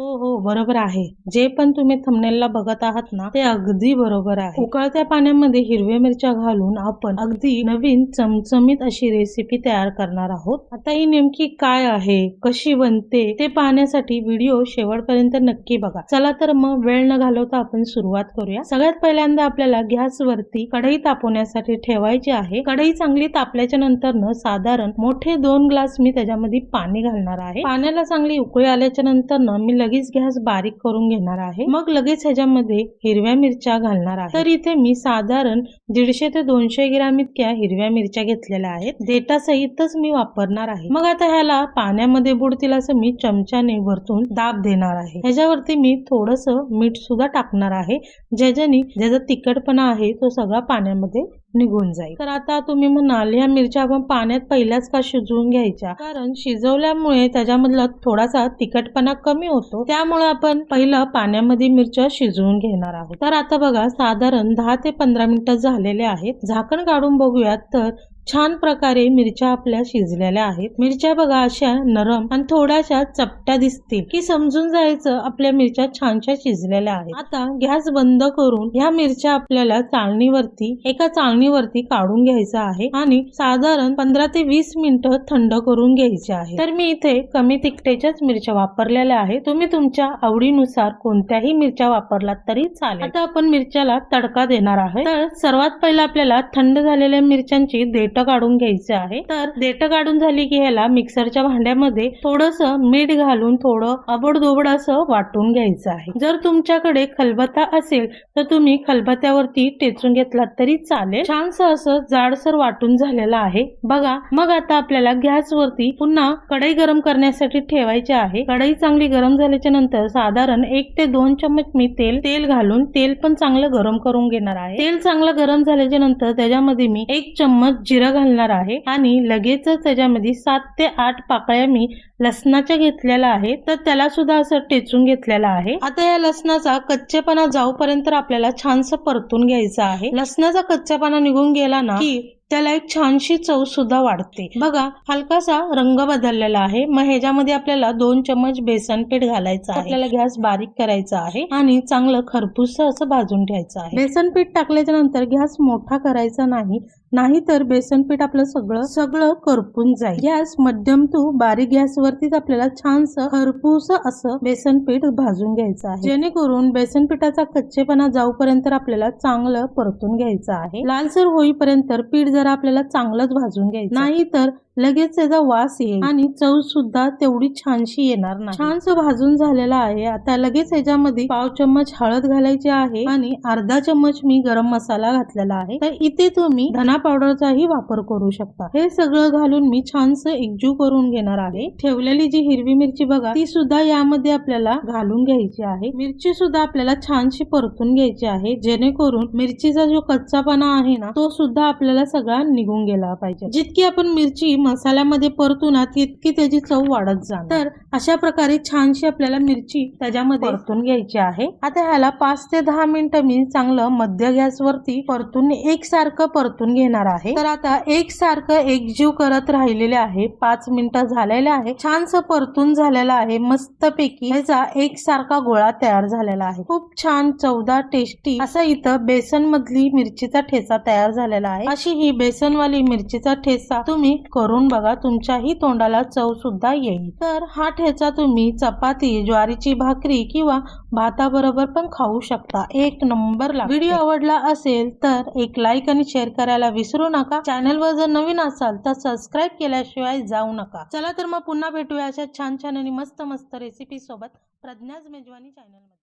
हो हो बरोबर आहे. जे पण तुम्ही थंबनेलला बघत आहात ना ते अगदी बरोबर आहे. उकळत्या पाण्यामध्ये हिरव्या मिरच्या घालून आपण अगदी नवीन चमचमीत अशी रेसिपी तयार करणार आहोत. आता ही नेमकी काय आहे कशी बनते ते पाहण्यासाठी व्हिडिओ शेवटपर्यंत नक्की बघा. चला तर मग वेळ न घालवता आपण सुरुवात करूया. सगळ्यात पहिल्यांदा आपल्याला गॅस वरती कढई तापवण्यासाठी ठेवायची आहे. कढई चांगली तापल्याच्या नंतर न साधारण मोठे दोन ग्लास मी त्याच्यामध्ये पाणी घालणार आहे. पाण्याला चांगली उकळी आल्याच्यानंतर न मी लगेच गॅस बारीक करून घेणार आहे. मग लगेच ह्याच्यामध्ये हिरव्या मिरच्या घालणार आहे. तर इथे मी साधारण दीडशे ते दोनशे ग्रॅम इतक्या हिरव्या मिरच्या घेतलेल्या आहेत. देटा सहितच मी वापरणार आहे. मग आता ह्याला पाण्यामध्ये बुडतील असं मी चमच्याने वरतून दाब देणार आहे. ह्याच्यावरती मी थोडस मीठ सुद्धा टाकणार आहे. ज्याच्याने ज्याचा तिखटपणा आहे तो सगळा पाण्यामध्ये निघून जाईल. तर आता तुम्ही म्हणाल ह्या मिरच्या आपण पाण्यात पहिल्याच का शिजवून घ्यायच्या? कारण शिजवल्यामुळे त्याच्यामधला थोडासा तिखटपणा कमी होतो. त्यामुळे आपण पहिलं पाण्यामध्ये मिरच्या शिजवून घेणार आहोत. तर आता बघा साधारण दहा ते पंधरा मिनिटं झालेले आहेत. झाकण काढून बघूयात. तर छान प्रकारे मिरच्या आपल्या शिजलेल्या आहेत. मिरच्या बघा अशा नरम आणि थोड्याशा चपट्या दिसतील की समजून जायचं आपल्या मिरच्या छानशा शिजलेल्या आहेत. आता गॅस बंद करून ह्या मिरच्या आपल्याला चाळणीवरती एका चाळणीवरती काढून घ्यायचं आहे आणि साधारण पंधरा ते वीस मिनिटं थंड करून घ्यायचे आहे. तर मी इथे कमी तिखटेच्याच मिरच्या वापरलेल्या आहेत. तुम्ही तुमच्या आवडीनुसार कोणत्याही मिरच्या वापरलात तरी चालेल. आता आपण मिरच्याला तडका देणार आहे. तर सर्वात पहिला आपल्याला थंड झालेल्या मिरच्यांची देठ काढून घ्यायचं आहे. तर देठ काढून झाली की ह्याला मिक्सरच्या भांड्यामध्ये थोडस मीठ घालून थोडं अबडधोबड असं वाटून घ्यायचं आहे. जर तुमच्याकडे खलबत्ता असेल तर तुम्ही खलबत्त्यावरती टेचून घेतलात तरी चालेल. छानस असं जाडसर वाटून झालेलं आहे. बघा मग आता आपल्याला गॅसवरती पुन्हा कढई गरम करण्यासाठी ठेवायची आहे. कढई चांगली गरम झाल्याच्यानंतर साधारण एक ते दोन चमच मी तेल तेल घालून तेल पण चांगलं गरम करून घेणार आहे. तेल चांगलं गरम झाल्याच्यानंतर त्याच्यामध्ये मी एक चम्मच जिरं घालणार आहे आणि लगेचच त्याच्यामध्ये सात ते आठ पाकळ्या मी लसणाच्या घेतलेल्या आहे तर त्याला सुद्धा असं टेचून घेतलेला आहे. आता या लसणाचा कच्चेपणा जाऊपर्यंत आपल्याला छानसं परतून घ्यायचा आहे. लसणाचा कच्चेपणा निघून गेला ना की त्याला एक छानशी चव सुद्धा वाढते. बघा हलकासा रंग बदललेला आहे. मग ह्याच्यामध्ये आपल्याला दोन चमच बेसन पीठ घालायचं आहे. आपल्याला गॅस बारीक करायचा आहे आणि चांगलं खरपूस असं भाजून घ्यायचं आहे. बेसन पीठ टाकल्याच्या नंतर गॅस मोठा करायचा नाही. नाहीतर बेसन पीठ आपलं सगळं सगळं करपून जाईल. गॅस मध्यम टू बारीक गॅस वरतीच आपल्याला छानसं खरपूस असं बेसन पीठ भाजून घ्यायचं आहे. जेणेकरून बेसन पिठाचा कच्चेपणा जाऊपर्यंत आपल्याला चांगलं परतून घ्यायचं आहे. लालसर होईपर्यंत पीठ जरा आपल्याला चांगलंच भाजून घ्यायचं नाही तर लगेच त्याचा वास येईल. आणि चव सुद्धा तेवढी छानशी येणार नाही. छानस भाजून झालेला आहे. आता लगेच ह्याच्यामध्ये पाव चम्मच हळद घालायची आहे आणि अर्धा चम्मच मी गरम मसाला घातलेला आहे. तर इथे तुम्ही धना पावडरचाही वापर करू शकता. हे सगळं घालून मी छानस एकजीव करून घेणार आहे. ठेवलेली जी हिरवी मिरची बघा ती सुद्धा यामध्ये आपल्याला घालून घ्यायची आहे. मिरची सुद्धा आपल्याला छानशी परतून घ्यायची आहे. जेणेकरून मिरचीचा जो कच्चापणा आहे ना तो सुद्धा आपल्याला सगळा निघून गेला पाहिजे. जितकी आपण मिरची मसाल्यामध्ये परतू ना तितकी त्याची चव वाढत जाणार. तर अशा प्रकारे छानशी आपल्याला मिरची त्याच्यामध्ये परतून घ्यायची आहे. आता ह्याला पाच ते दहा मिनिटं मी चांगलं मध्य गॅस वरती परतून एकसारखं परतून घेणार आहे. तर आता एकसारखं एकजीव करत राहिलेले आहे. पाच मिनिटं झालेले आहे छानस परतून झालेला आहे. मस्तपैकी ह्याचा एकसारखा गोळा तयार झालेला आहे. खूप छान चवदार टेस्टी असा इथं बेसन मधली मिरचीचा ठेचा तयार झालेला आहे. अशी ही बेसनवाली मिरचीचा ठेचा तुम्ही करून बघा तुमच्याही तोंडाला चव सुद्धा येईल. तर हा ठेचा तुम्ही चपाती ज्वारीची भाकरी किंवा भाताबरोबर पण खाऊ शकता. एक नंबर व्हिडिओ आवडला असेल तर एक लाईक आणि शेअर करायला विसरू नका. चॅनलवर जर नवीन असाल तर सबस्क्राईब केल्याशिवाय जाऊ नका. चला तर मग पुन्हा भेटूया अशा छान छान आणि मस्त मस्त रेसिपी सोबत. प्रज्ञाज मेजवानी चॅनलमध्ये